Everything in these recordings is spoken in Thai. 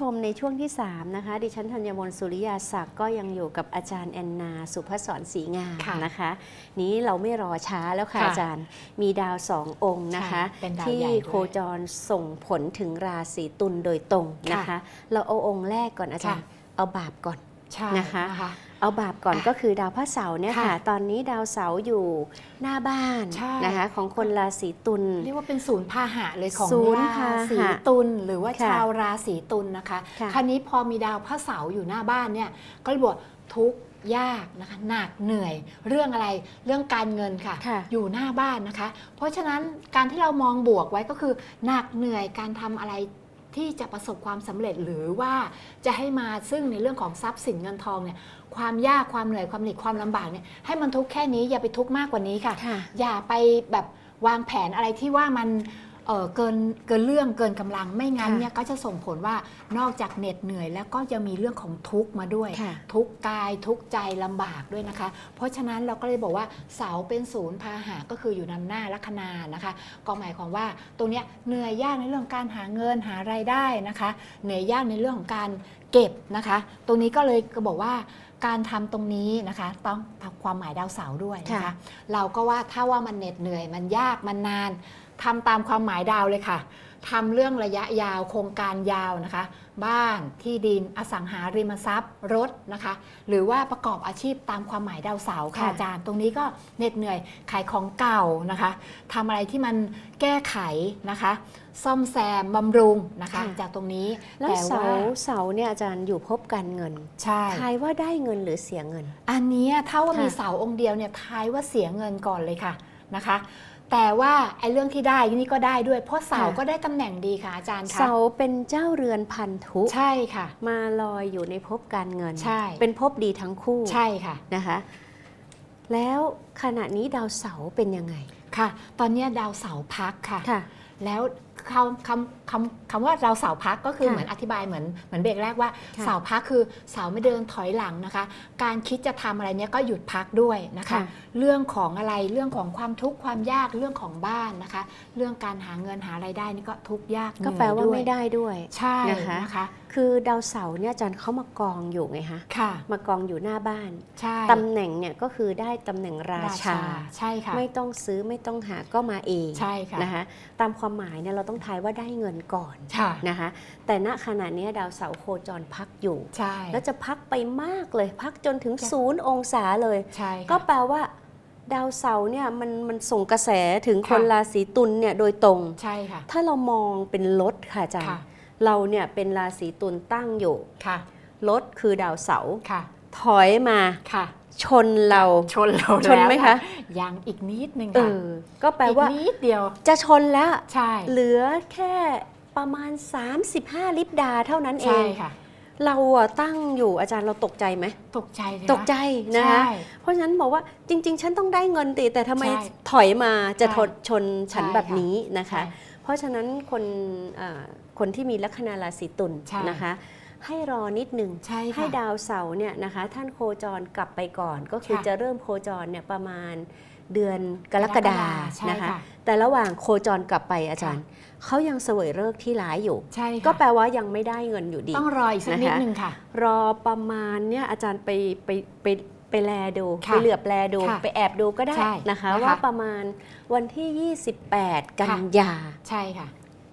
ชมในช่วงที่ 3 นะคะ ดิฉันธัญมนต์สุริยาศักดิ์ก็ยังอยู่กับอาจารย์แอนนา สุภศรศรีงามค่ะนะคะ นี้เราไม่รอช้าแล้วค่ะค่ะอาจารย์ มีดาวสององค์นะคะใช่เป็นดาวที่ใหญ่ด้วยโคจรส่งผลถึงราศีตุลโดยตรงนะคะค่ะเราเอาองค์แรกก่อนอาจารย์ เอาบาปก่อน ใช่นะคะนะคะเอาบาปก่อนอะก็คือดาวพระเสาร์เนี่ยค่ะ ค่ะตอนนี้ดาวเสาร์อยู่หน้าบ้านใช่ นะคะของคนราศีตุล เรียกว่าเป็นศูนย์พาหะเลยของศูนย์ราพาหะศีตุลหรือว่าค่ะชาวราศีตุลนะคะค่ะคราวนี้พอมีดาวพระเสาร์อยู่หน้าบ้านเนี่ยก็เลยบอกทุกข์ยากนะคะหนักเหนื่อย เรื่องอะไรเรื่องการเงินค่ะ ค่ะอยู่หน้าบ้านนะคะ เพราะฉะนั้นการที่เรามองบวกไว้ก็คือหนักเหนื่อยการทำอะไร ที่จะประสบความสำเร็จหรือว่าจะให้มาซึ่งในเรื่องของทรัพย์สินเงินทองเนี่ยความยากความเหนื่อยความหนีความลำบากเนี่ยให้มันทุกข์แค่นี้อย่าไปทุกข์มากกว่านี้ค่ะค่ะอย่าไปแบบวางแผนอะไรที่ว่ามัน เอ่อเกินเกินเรื่องเกินกำลังไม่งั้นค่ะเนี่ยก็จะส่งผลว่านอกจากเหน็ดเหนื่อย แล้วก็จะมีเรื่องของทุกข์มาด้วยค่ะทุกข์กายทุกข์ใจลำบากด้วยนะคะ เพราะฉะนั้นเราก็เลยบอกว่าเสาเป็นศูนย์พาหะก็คืออยู่นำหน้าลัคนานะคะ ก็หมายความว่าตรงเนี้ยเหนื่อยยากในเรื่องของการหาเงินหารายได้นะคะ เหนื่อยยากในเรื่องของการเก็บนะคะ ตรงนี้ก็เลยก็บอกว่า การทำตรงนี้นะคะ ต้องทำความหมายดาวเสาร์ด้วยนะคะค่ะเราก็ว่าถ้าว่ามันเหน็ดเหนื่อยมันยากมันนานทำตามความหมายดาวเลยค่ะ ทำเรื่องระยะยาวโครงการยาวนะคะ บ้านที่ดินอสังหาริมทรัพย์ รถนะคะ หรือว่าประกอบอาชีพตามความหมายดาวเสาร์ค่ะค่ะอาจารย์ ตรงนี้ก็เหน็ดเหนื่อยขายของเก่านะคะทำอะไรที่มันแก้ไขนะคะ ซ่อมแซมบำรุงนะคะ ค่ะ จากตรงนี้แล้วแต่เสาว่าเสาเนี่ยอาจารย์อยู่พบการเงินใช่ ทายว่าได้เงินหรือเสียเงิน อันเนี้ยถ้าว่าค่ะ มีเสาองค์เดียวเนี่ยทายว่าเสียเงินก่อนเลยค่ะนะคะ แต่ว่าไอ้เรื่องที่ได้นี่ก็ได้ด้วย เพราะเสาก็ได้ตำแหน่งดีค่ะอาจารย์คะเสาเป็นเจ้าเรือนพันธุใช่ค่ะ มาลอยอยู่ในภพการเงินใช่เป็นภพดีทั้งคู่ใช่ค่ะนะคะแล้วขณะนี้ดาวเสาเป็นยังไงค่ะ ตอนเนี้ยดาวเสาพักค่ะค่ะ แล้วคำคำคำคำว่าเราเสาพักก็คือค่ะเหมือนอธิบายเหมือนเหมือนเบรกแรกว่าค่ะเสาพักคือเสาไม่เดินถอยหลังนะคะ การคิดจะทำอะไรเนี้ยก็หยุดพักด้วยนะคะ ค่ะ เรื่องของอะไรเรื่องของความทุกข์ความยากเรื่องของบ้านนะคะ เรื่องการหาเงินหารายได้นี่ก็ทุกข์ยากก็เหนื่อยแปลว่าด้วยไม่ได้ด้วย ใช่นะคะนะ คะคือดาวเสาเนี่ยอาจารย์เขามากองอยู่ไงคะค่ะ มากองอยู่หน้าบ้าน ใช่ ตำแหน่งเนี่ยก็คือได้ตำแหน่งราชา ใช่ค่ะ ไม่ต้องซื้อไม่ต้องหาก็มาเอง ใช่ค่ะ นะคะ ตามความหมายเนี่ยเราต้องทายว่าได้เงินก่อนค่ะนะคะ แต่ณขณะนี้ดาวเสาร์โคจรพักอยู่ ใช่ แล้วจะพักไปมากเลย พักจนถึงค่ะศูนย์องศาเลย ใช่ค่ะก็แปลว่า ดาวเสาร์เนี่ยมันมันส่งกระแสถึงคนค่ะ ราศีตุลเนี่ยโดยตรง ใช่ค่ะ ถ้าเรามองเป็นรถค่ะอาจารค่ะ ย์ เราเนี่ยเป็นราศีตุลตั้งอยู่ค่ะรถคือดาวเสาร์ค่ะถอยมาค่ะ ชนเราชนเราชนไหมแล้วคะยังอีกนิดนึงเอค่ะอก็แปลว่าอีกนิดเดียว จะชนแล้วใช่เหลือแค่ประมาณ 35 ลิปดาเท่านั้นเอใช่งค่ะเราอะตั้งอยู่อาจารย์เราตกใจไหมตกใจเลยตกใจนะคะใช่เพราะฉะนั้นบอกว่าจริง ๆ ฉันต้องได้เงินติแต่ทำไมใช่ถอยมาจะใช่ทนชนฉันใช่แบบค่ะนี้นะคะใช่เพราะฉะนั้นคนเอ่อ คนที่มีลัคนาราศีตุลใช่ นะคะ ให้รอนิดหนึ่งใช่ค่ะให้ดาวเสาร์เนี่ยนะคะท่านโคจรกลับไปก่อน ก็คือค่ะจะเริ่มโคจรเนี่ยประมาณเดือนกรกฎาใช่นะคะ ค่ะ แต่ระหว่างโคจรกลับไปอาจารย์เขายังเสวยเลิกษ์ที่ร้ายอยู่ ใช่ค่ะก็แปลว่ายังไม่ได้เงินอยู่ดี ต้องรออีกสักนิดนะคะ นึงค่ะ รอประมาณเนี่ยอาจารย์ไปไปไปไปแลดูค่ะไปเหลือบแลดู ค่ะไปแอบดูก็ได้ใช่นะคะ นะคะ ว่าประมาณวันที่ 28 กันยา ใช่ค่ะ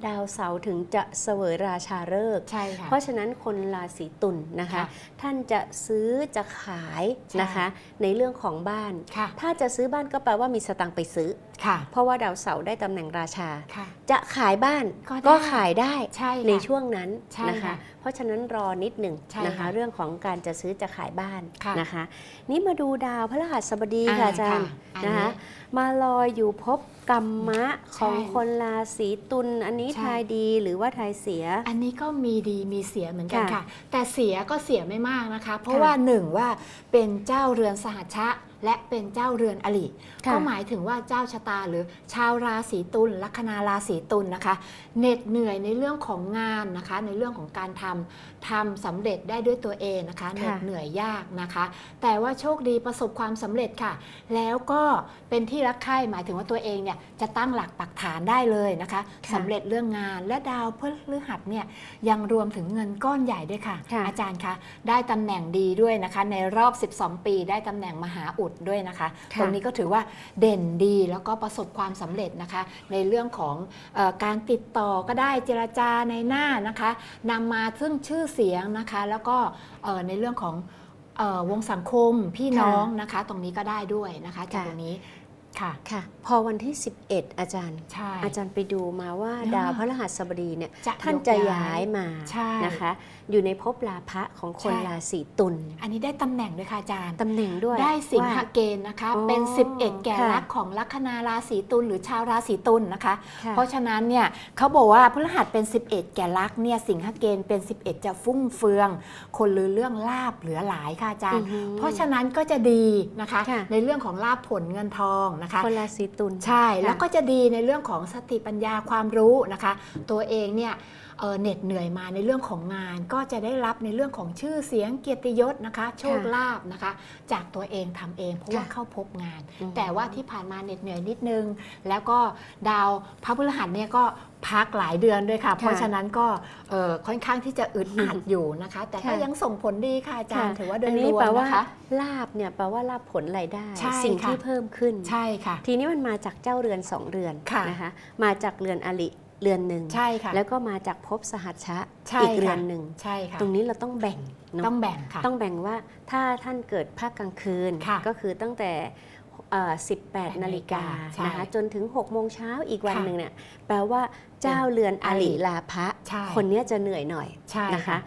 ดาวเสาร์ถึงจะเสวยราชาฤกษ์ใช่ค่ะเพราะฉะนั้นคนราศีตุลนะคะค่ะท่านจะซื้อจะขายใช่นะคะ ในเรื่องของบ้านค่ะถ้าจะซื้อบ้านก็แปลว่ามีสตังค์ไปซื้อค่ะเพราะว่าดาวเสาร์ได้ตำแหน่งราชาค่ะจะขายบ้านก็ได้ก็ขายได้ใช่ค่ะในช่วงนั้นใช่นะคะค่ะเพราะฉะนั้นรอนิดหนึ่งใช่นะคะค่ะเรื่องของการจะซื้อจะขายบ้านค่ะนะคะ นี่มาดูดาวพฤหัสบดีอ่าค่ะอาจารย์ค่ะอันนะนี้คะมาลอยอยู่พบกรรมะของใช่คนราศีตุลอันนี้ใช่ทายดีหรือว่าทายเสีย อันนี้ก็มีดีมีเสียเหมือนกันค่ะค่ะแต่เสียก็เสียไม่มากนะคะ เพราะค่ะว่าหนึ่งว่าเป็นเจ้าเรือนสหัชชะและเป็นเจ้าเรือนอลิค่ะก็หมายถึงว่าเจ้าชะตาหรือชาวราศีตุลลัคนาราศีตุลนะคะเหน็ดเหนื่อยในเรื่องของงานนะคะ ในเรื่องของการทำ ทำสำเร็จได้ด้วยตัวเองนะคะเหน็ดค่ะเหนื่อยยากนะคะ แต่ว่าโชคดีประสบความสำเร็จค่ะ แล้วก็เป็นที่รักใคร่หมายถึงว่าตัวเองเนี่ยจะตั้งหลักปักฐานได้เลยนะคะค่ะสำเร็จเรื่องงานและดาวพฤหัสเนี่ยยังรวมถึงเงินก้อนใหญ่ด้วยค่ะค่ะ อาจารย์คะได้ตำแหน่งดีด้วยนะคะ ในรอบ 12 ปี ได้ตำแหน่งมหาอุดด้วยนะคะค่ะตรงนี้ก็ถือว่าเด่นดีแล้วก็ประสบความสำเร็จนะคะ ในเรื่องของเออการติดต่อก็ได้เจรจาในหน้านะคะนำมาซึ่งชื่อเเสียงนะคะ แล้วก็ในเรื่องของออวงสังคมพี่น้องนะคะ ตรงนี้ก็ได้ด้วยนะคะจากตรงนี้ ค่ะ ค่ะ พอวันที่ 11 อาจารย์ ใช่ อาจารย์ไปดูมาว่าอ่าดาวพฤหัสบดีเนี่ยจะท่านยกจะย้ายย้ายมาใช่นะคะ อยู่ในภพลาภะของคนใช่ ราศีตุลอันนี้ได้ตำแหน่งด้วยค่ะอาจารย์ ตำแหน่งด้วยได้สิงหว่าเกณฑ์นะคะอ๋อเป็น 11 แก่ค่ะลักษณ์ของลัคนาราศีตุลหรือชาวราศีตุลนะคะ ค่ะเพราะฉะนั้นเนี่ยเขาบอกว่าพฤหัสเป็น 11 แก่ลักษณ์เนี่ยสิงหเกณฑ์เป็น 11 จะฟุ่งเฟือง คนลือเรื่องลาบเหลือหลายค่ะอาจารย์ อือหือเพราะฉะนั้นก็จะดีนะคะ ค่ะในเรื่องของลาบผลเงินทองนะคะคนราศีตุลใช่ค่ะแล้วก็จะดีในเรื่องของสติปัญญาความรู้นะคะ ตัวเองเนี่ย เอ่อเหน็ดเหนื่อยมาในเรื่องของงาน ก็จะได้รับในเรื่องของชื่อเสียงเกียรติยศนะคะ โชคลาภนะคะ จากตัวเองทำเองเพราะว่าค่ะเข้าพบงานอืมแต่ว่าที่ผ่านมาเหน็ดเหนื่อยนิดนึง แล้วก็ดาวพระพฤหัสเนี่ยก็พักหลายเดือนด้วยค่ะ เพราะฉะนั้นก็เอ่อค่อนข้างที่จะอึดอัดอยู่นะคะ แต่ก็ค่ะยังส่งผลดีค่ะอาจารย์ค่ะถือว่าโดยอันรนี้วแปลมว่านะคะลาบเนี่ยแปลว่าลาบผลรายได้ใช่สิ่งค่ะที่เพิ่มขึ้นใช่ค่ะ ทีนี้มันมาจากเจ้าเรือนสองเรือนค่ะนะคะมาจากเรือนอลิ เรือนหนึ่งใช่ค่ะ แล้วก็มาจากภพสหัชชะใช่อีกเรืค่ะอนหนึ่งใช่ค่ะตรงนี้เราต้องแบ่งเนาะต้องแบ่งค่ะต้องแบ่งว่าถ้าท่านเกิดภาคกลางคืนค่ะก็คือตั้งแต่เอ่อ18 นาฬิกาใช่นะคะจนถึง 6 โมงเช้าอีกวันค่ะหนึ่งเนี่ยแปลว่าเจ้าเรือนอลิลาภะใช่คนเนี้ยจะเหนื่อยหน่อยใช่นะคะ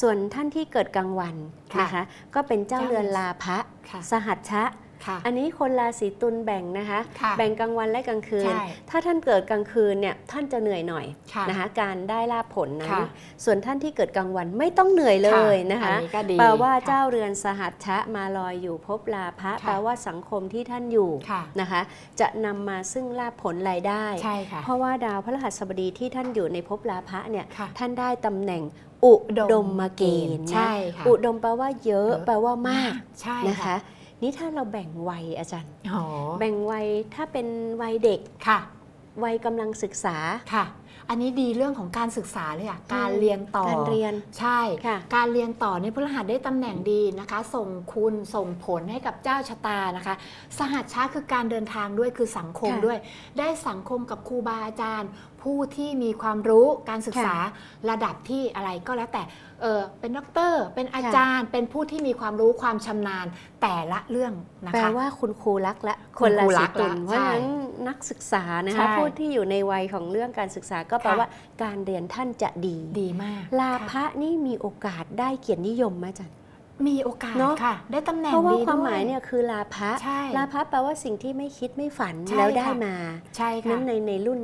ส่วนท่านที่เกิดกลางวันค่ะนะคะก็เป็นเจ้าเรือนลาภะค่ะสหัชชะค่ะ อันนี้คนราศีตุลแบ่งนะคะค่ะแบ่งกลางวันและกลางคืนใช่ถ้าท่านเกิดกลางคืนเนี่ยท่านจะเหนื่อยหน่อยค่ะนะคะการได้ลาภผลนั้นค่ะส่วนท่านที่เกิดกลางวันไม่ต้องเหนื่อยเลยนะคะอันนี้ก็ดีแปลว่าค่ะเจ้าเรือนสหัชชะมาลอยอยู่ภพลาภะค่ะแปลว่าสังคมที่ท่านอยู่ค่ะนะคะ จะนำมาซึ่งลาภผลรายได้ใช่ค่ะเพราะว่าดาวพฤหัสบดีที่ท่านอยู่ในภพลาภะเนี่ยค่ะท่านได้ตำแหน่งอุดมมาเกณฑ์นะใช่ค่ะอุดมแปลว่าเยอะเยอะแปลว่ามากใช่นะคะ นี่ถ้าเราแบ่งวัยอาจารย์ อ๋อแบ่งวัยถ้าเป็นวัยเด็ก ค่ะ วัยกำลังศึกษา ค่ะ อันนี้ดีเรื่องของการศึกษาเลยค่ะ การอืมเรียนต่อ การเรียน ใช่ ค่ะ การเรียนต่อในพฤหัสได้ตำแหน่งดีนะคะ ส่งคุณส่งผลให้กับเจ้าชะตานะคะ สหัสชาคือการเดินทางด้วยคือสังคมค่ะ ด้วย ได้สังคมกับครูบาอาจารย์ ผู้ที่มีความรู้การศึกษาระดับที่อะไรก็แล้วแต่เออเป็นด็อกเตอร์เป็นอาจารย์ เป็นผู้ที่มีความรู้ความชำนาญแต่ละเรื่องนะแปลคะว่าคุณครูรักและคุคนณครูรารัศีกตุลละเพราะฉะนั้นใช่นักศึกษานะใช่คะผู้ที่อยู่ในวัยของเรื่องการศึกษาก็แปลค่ะว่าการเรียนท่านจะดีดีมาก ลาค่ะภะนี่มีโอกาสได้เกียรตินิยมไหมอาจารย์มีโอกาสเนอะค่ะ ได้ตำแหน่งเพราะว่าดีความด้หมายเนี่ยคือลาภะใช่ลาภะแปลว่าสิ่งที่ไม่คิดไม่ฝันใช่แล้วได้ค่ะมาใช่ค่ะนั้นในในรุ่น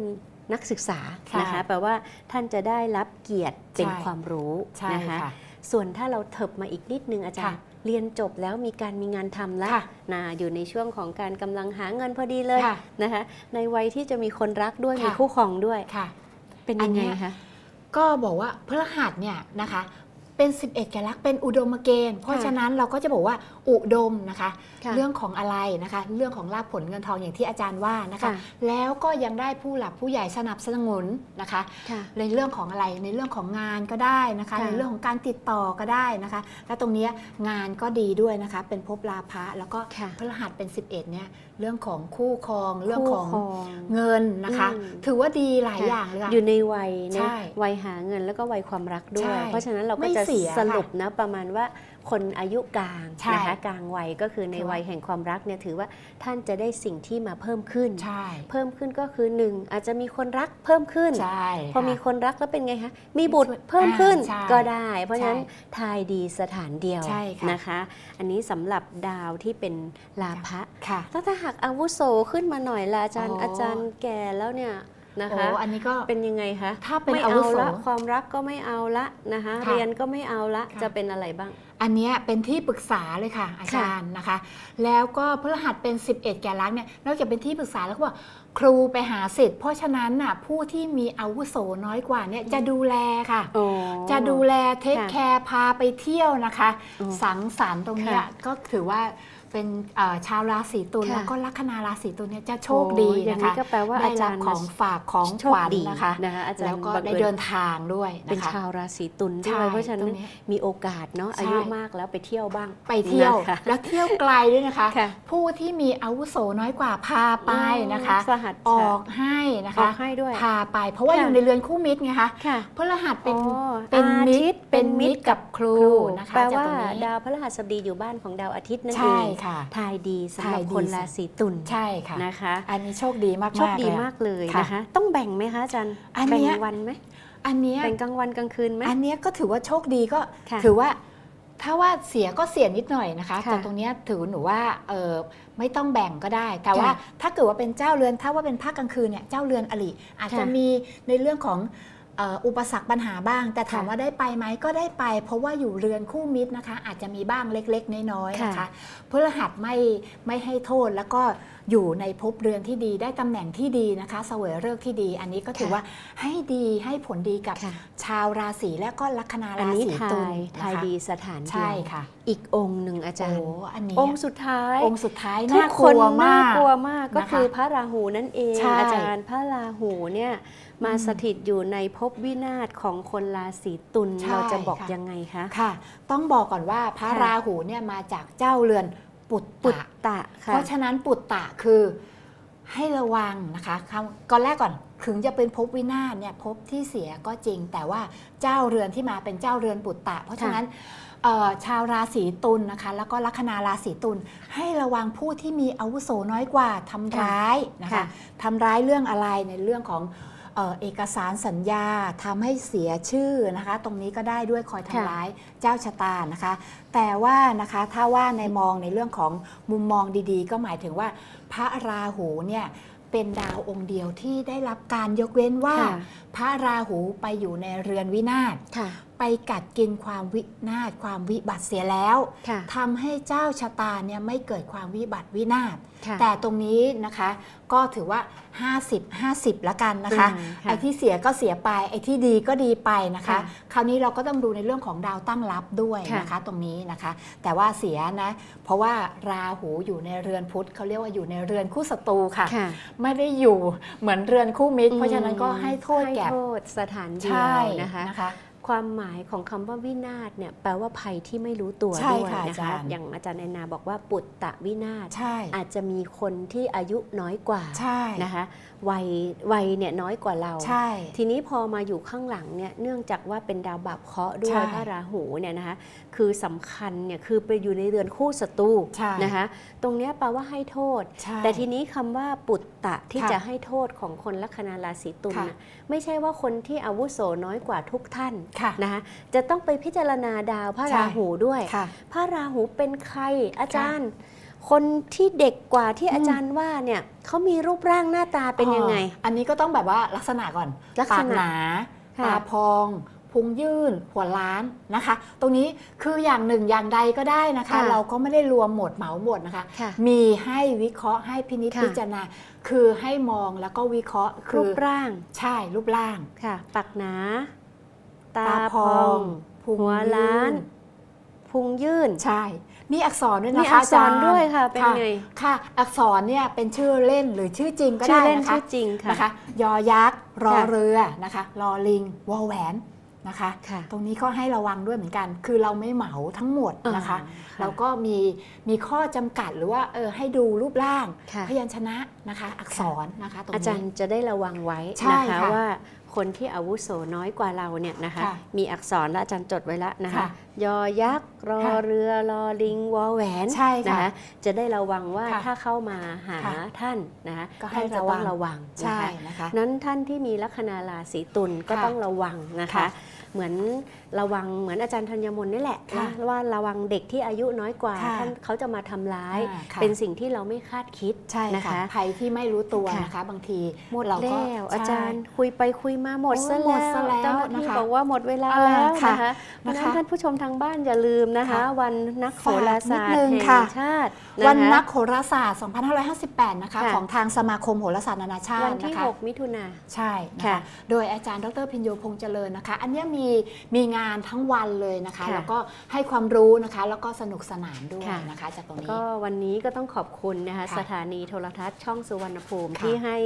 นักศึกษาค่ะนะคะแปลว่าท่านจะได้รับเกียรติเป็นใช่ความรู้ใช่นะคะค่ะส่วนถ้าเราเถิบมาอีกนิดนึงอาจารย์ค่ะเรียนจบแล้วมีการมีงานทำแล้วค่ะนะอยู่ในช่วงของการกำลังหาเงินพอดีเลยค่ะนะคะในวัยที่จะมีคนรักด้วยค่ะมีคู่ครองด้วยค่ะเป็นยังไงอันเนี้ยคะก็บอกว่าพฤหัสเนี่ยนะคะเป็น 11แกลักษณ์เป็นอุดมเกณฑ์ เพราะค่ะฉะนั้นเราก็จะบอกว่า อุดมนะคะค่ะเรื่องของอะไรนะคะ เรื่องของลาภผลเงินทองอย่างที่อาจารย์ว่านะคะค่ะแล้วก็ยังได้ผู้หลักผู้ใหญ่สนับสนุนนะคะค่ะในเรื่องของอะไรในเรื่องของงานก็ได้นะคะค่ะในเรื่องของการติดต่อก็ได้นะคะ และตรงเนี้ยงานก็ดีด้วยนะคะ เป็นภพลาภะแล้วก็ค่ะพฤหัสเป็น 11เนี่ยเรื่องของคู่ครองเรื่องของคู่ครเงินนะคะอืมถือว่าดีหลายค่ะอย่างเลยค่ะอยู่ในวัยนะใช่วัยหาเงินแล้วก็วัยความรักด้วใช่ยเพราะฉะนั้นเราก็ไม่จะเสียสรุปนะประมาณว่า คนอายุกลางใช่นะคะกลางวัยก็คือในถือว่าวัยแห่งความรักเนี่ยถือว่าท่านจะได้สิ่งที่มาเพิ่มขึ้นใช่เพิ่มขึ้นก็คือหนึ่งอาจจะมีคนรักเพิ่มขึ้นใช่พอมีค่ะคนรักแล้วเป็นไงคะมีบุตรเพิ่มขึ้นอ่าใช่ก็ได้ เพราะฉะนั้นใช่ทายดีสถานเดียวใช่ค่ะนะคะ อันนี้สำหรับดาวที่เป็นลาภะค่ะแล้วถ้าหากอาวุโสขึ้นมาหน่อยละอาจารย์อ๋อออาจารย์แก่แล้วเนี่ย นะโอ้คะอันนี้ก็เป็นยังไงคะถ้าเป็นไม่อาเอาวุโส ละความรักก็ไม่เอาละนะคะค่ะเรียนก็ไม่เอาละค่ะ จะเป็นอะไรบ้างออันเนี้ยเป็นที่ปรึกษาเลยค่ะ อาจารย์นะคะ แล้วก็พฤหัสเป็น 11 แก่ลักษณ์เนี่ยนอกจากเป็นที่ปรึกษาแล้วก็บอกครูไปหาสิทธิ์เพราะฉะนั้นน่ะผู้ที่มีอาวุโสน้อยกว่าเนี่ยจะดูแลค่ะโอ้จะดูแลเทคค่ะแคร์พาไปเที่ยวนะคะ อ๋อสังสรรค์ตรงเนี้ยค่ะก็ถือว่า เป็นเอ่อชาวราศีตุลค่ะแล้วก็ลัคนาราศีตุลเนี่ยจะโชคดีโอ้อย่างนะนี้คะก็แปลว่าได้อาจารับรย์ของฝากของโชขควัญดีนะคะนะคะอาจารย์แล้วก็บังได้เอิญเดินทางด้วยเป็นนะคะชาวราศีตุลใช่ด้วยเพราะฉะตนั้รนงเนี้ยมีโอกาสเนาะใช่อายุมากแล้วไปเที่ยวบ้างไปเที่ยวนะคะแล้วเที่ยวไกลด้วยนะคะค่ะผู้ที่มีอาวุโสน้อยกว่าพาไปนะคะสหัสออกให้นะอคะอกให้ด้วยพาไป เพราะว่าค่ะอยู่ในเรือนคู่มิตรไงคะค่ะพฤหัสเป็นอ๋อเป็นอามิทิตตรย์เป็นมิตรกับครูครูนะคะแปลจากว่าตรงนี้ดาวพฤหัสบดีอยู่บ้านของดาวอาทิตย์นั่นเอใช่งค่ะทายดีสำหรับทายดีคนราศีตุลใช่ค่ะนะคะ อันนี้โชคดีมากๆโชคดีเลยอะมากเลยค่ะนะคะ ต้องแบ่งไหมคะอาจารย์อันแบ่เนี้งยวันไหมอันเนี้ยแบ่งกลางวันกลางคืนไหมอันเนี้ยก็ถือว่าโชคดีก็ค่ะถือว่าถ้าว่าเสียก็เสียนิดหน่อยนะคะค่ะแต่ตรงเนี้ยถือหนูว่าเออไม่ต้องแบ่งก็ได้ แต่ว่าค่ะถ้าเกิดว่าเป็นเจ้าเรือนถ้าว่าเป็นภาคกลางคืนเนี่ยเจ้าเรือนอลิอาจจะค่ะมีในเรื่องของเอ่ออุปสรรคปัญหาบ้าง แต่ถามค่ะว่าได้ไปไหมก็ได้ไป เพราะว่าอยู่เรือนคู่มิตรนะคะ อาจจะมีบ้างเล็กๆ น้อยๆนะคะค่ะพฤหัสไม่ไม่ให้โทษแล้วก็ อยู่ในภพเรือนที่ดีได้ตำแหน่งที่ดีนะคะเสวยเลิกษ์ที่ดี อันนี้ก็ถือค่ะว่าให้ดีให้ผลดีกับค่ะชาวราศีและก็ลัคนาอันรานี้ศีทาตุลยนะคะทายดีสถานเดียวใช่ค่ะ อีกองค์หนึ่งอาจารโอ้ย์อันนี้องค์สุดท้าย องค์สุดท้ายทุกน่ากคลันวน่ามากกลัวมากก็นะคะคือพระราหูนั่นเองใช่อาจารย์พระราหูเนี่ยมาอืมสถิตอยู่ในภพวินาศของคนราศีตุลใช่เราจะบอกค่ะยังไงคะค่ะ ต้องบอกก่อนว่าพระค่ะราหูเนี่ยมาจากเจ้าเรือน ปุตปุตตะ ตะค่ะ เพราะฉะนั้นปุตตะคือให้ระวังนะคะคำก่อนแรกก่อนถึงจะเป็นภพวินาศเนี่ยภพที่เสียก็จริง แต่ว่าเจ้าเรือนที่มาเป็นเจ้าเรือนปุตตะ เพราะฉะนั้นเอ่อชาวราศีตุลนะคะ แล้วก็ลัคนาราศีตุลให้ระวังผู้ที่มีอาวุโสน้อยกว่าทำร้ายนะคะค่ะ ทำร้ายเรื่องอะไรในเรื่องของ เอ่อเอกสารสัญญาทำให้เสียชื่อนะคะ ตรงนี้ก็ได้ด้วยคอยทำร้ายเจ้าชะตานะคะ แต่ว่านะคะถ้าว่าในมองในเรื่องของมุมมองดีๆ ก็หมายถึงว่าพระราหูเนี่ยเป็นดาวองค์เดียวที่ได้รับการยกเว้นว่าค่ะพระราหูไปอยู่ในเรือนวินาศค่ะไปกัดกินความวินาศความวิบัติเสียแล้วค่ะทำให้เจ้าชะตาเนี่ยไม่เกิดความวิบัติวินาศค่ะแต่ตรงนี้นะคะก็ถือว่า 50 50ละกันนะคะอืมค่ะไอ้ที่เสียก็เสียไปไอ้ที่ดีก็ดีไปนะคะค่ะคราวนี้เราก็ต้องดูในเรื่องของดาวตั้งรับด้วยค่ะนะคะตรงนี้นะคะ แต่ว่าเสียนะ เพราะว่าราหูอยู่ในเรือนพุธเขาเรียกว่าอยู่ในเรือนคู่ศัตรูค่ะค่ะไม่ได้อยู่เหมือนเรือนคู่มิตรอืมเพราะฉะนั้นก็ให้โทษแก่ให้โทษสถานเดียใช่วนะคะนะ คะความหมายของคำว่าวินาศเนี่ยแปลว่าภัยที่ไม่รู้ตัวใช่ด้วยค่ะนะอาจาคะรย์อย่างอาจารย์แอนนาบอกว่าปุตตะวินาศใช่อาจจะมีคนที่อายุน้อยกว่าใช่นะคะ วัยวัยเนี่ยน้อยกว่าเรา ใช่ ทีนี้พอมาอยู่ข้างหลังเนี่ยเนื่องจากว่าเป็นดาวบาปเคราะห์ด้วใช่ยพระราหูเนี่ยนะคะคือสำคัญเนี่ยคือไปอยู่ในเรือนคู่ศัตรูใช่นะคะตรงเนี้ยแปลว่าให้โทษใช่แต่ทีนี้คำว่าปุตตะที่ค่ะจะให้โทษของคนลัคนาราศีตุลค่ะน่ะไม่ใช่ว่าคนที่อาวุโสน้อยกว่าทุกท่านค่ะนะคะจะต้องไปพิจารณาดาวพระใช่ราหูด้วยค่ะพระราหูเป็นใครอาจารย์ คนที่เด็กกว่าที่อืมอาจารย์ว่าเนี่ยเขามีรูปร่างหน้าตาเป็นยังไงอ๋ออันนี้ก็ต้องแบบว่าลักษณะก่อนลักษณะปากหนาค่ะตาพองพุงยื่นหัวล้านนะคะ ตรงนี้คืออย่างหนึ่งอย่างใดก็ได้นะคะค่ะเราก็ไม่ได้รวมหมดเหมาหมดนะคะค่ะมีให้วิเคราะห์ให้พินิจค่ะพิจารณาคือให้มองแล้วก็วิเคราะห์คืรูอปร่าง ใช่รูปร่างค่ะปากหนา ตาตาพพอองงพุงหัวล้านยื่ พุงยื่น ใช่ มีอักษรด้วยมีนะคะอักษราจาย์ด้วยค่ะเป็นไง ค่ะ อักษรเนี่ยเป็นชื่อเล่นหรือชื่อจริงก็ชื่อได้เล่นนะคะ ชื่อจริงค่ะ นะคะยอยักษ์รอค่ะเรือนะคะรอลิงวอแหวนนะคะ ค่ะตรงนี้ก็ให้ระวังด้วยเหมือนกัน คือเราไม่เหมาทั้งหมดนะคะอ่าแล้วก็มีมีข้อจำกัดหรือว่าเออให้ดูรูปร่าง ค่ะพยัญชนะ นะคะอักษรนะคะตรงอาจารนี้ย์จะได้ระวังไว้ใช่นะคะค่ะว่า คนที่อาวุโสน้อยกว่าเราเนี่ยนะคะค่ะมีอักษรและอาจารย์จดไว้แล้วนะคะค่ะยอยักษ์รอค่ะเรือรอลิงวอแหวนใช่ค่ะนะคะจะได้ระวังว่าค่ะถ้าเข้ามาหาค่ะท่านนะคะก็ให้ท่านจะระวัต้องงระวังนะใช่คะนะคะนั้นท่านที่มีลัคนาราศีตุลก็ค่ะต้องระวังนะคะค่ะเหมือน ระวังเหมือนอาจารย์ธัญมนต์นี่แหละค่ะนะว่าระวังเด็กที่อายุน้อยกว่าค่ะท่านเขาจะมาทำร้ายอ่าค่ะเป็นสิ่งที่เราไม่คาดคิดใช่นะค่ะคะภัยที่ไม่รู้ตัวค่ะนะคะ บางทีหมดเราก็แล้วอาจารย์ใช่คุยไปคุยมาหมดโอ้ซะหมแล้ดซะแล้วเจ้าหน้าที่นะคะบอกว่าหมดเวลาอ่าแล้วค่ะนะคะเพราะฉะนั้นนะคะท่านผู้ชมทางบ้านอย่าลืมนะคะค่ะวันนักโหราศาสตฝากนิดนึร์งแห่งค่ะชาติะคะวันนักโหราศาสตร์ 2558 นะคะค่ะของทางสมาคมโหราศาสตร์นานาชาวัตินที่นะคะ6มิถุนาใช่นะค่ะคะโดยอาจารย์ดรพิญโยพงษ์เจริญนะคะ อันเนี้ยมีมีงานทั้งวันเลยนะคะ ค่ะ แล้วก็ให้ความรู้นะคะ แล้วก็สนุกสนานด้วยค่ะนะคะ จากตรงนี้ ก็วันนี้ก็ต้องขอบคุณนะคะค่ะสถานีโทรทัศน์ช่องสุวรรณภูมิค่ะที่ให้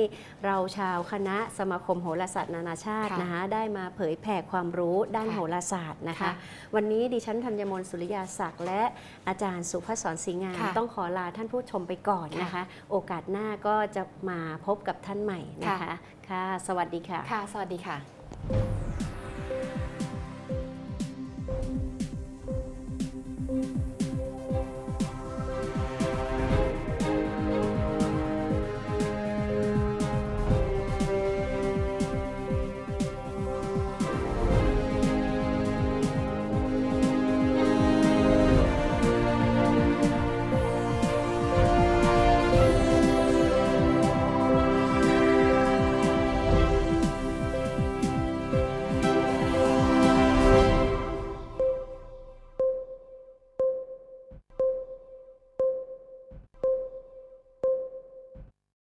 เราชาวคณะสมาคมโหราศาสตร์นานาชาติค่ะนะคะได้มาเผยแผ่ความรู้ด้านค่ะโหราศาสตร์นะคะ ค่ะวันนี้ดิฉันธัญมนต์สุริยาศักดิ์และอาจารย์สุภศรศรีงามค่ะต้องขอลาท่านผู้ชมไปก่อนนะคะ โอกาสหน้าก็จะมาพบกับท่านใหม่นะคะค่ะสวัสดีค่ะ ค่ะ สวัสดีค่ะ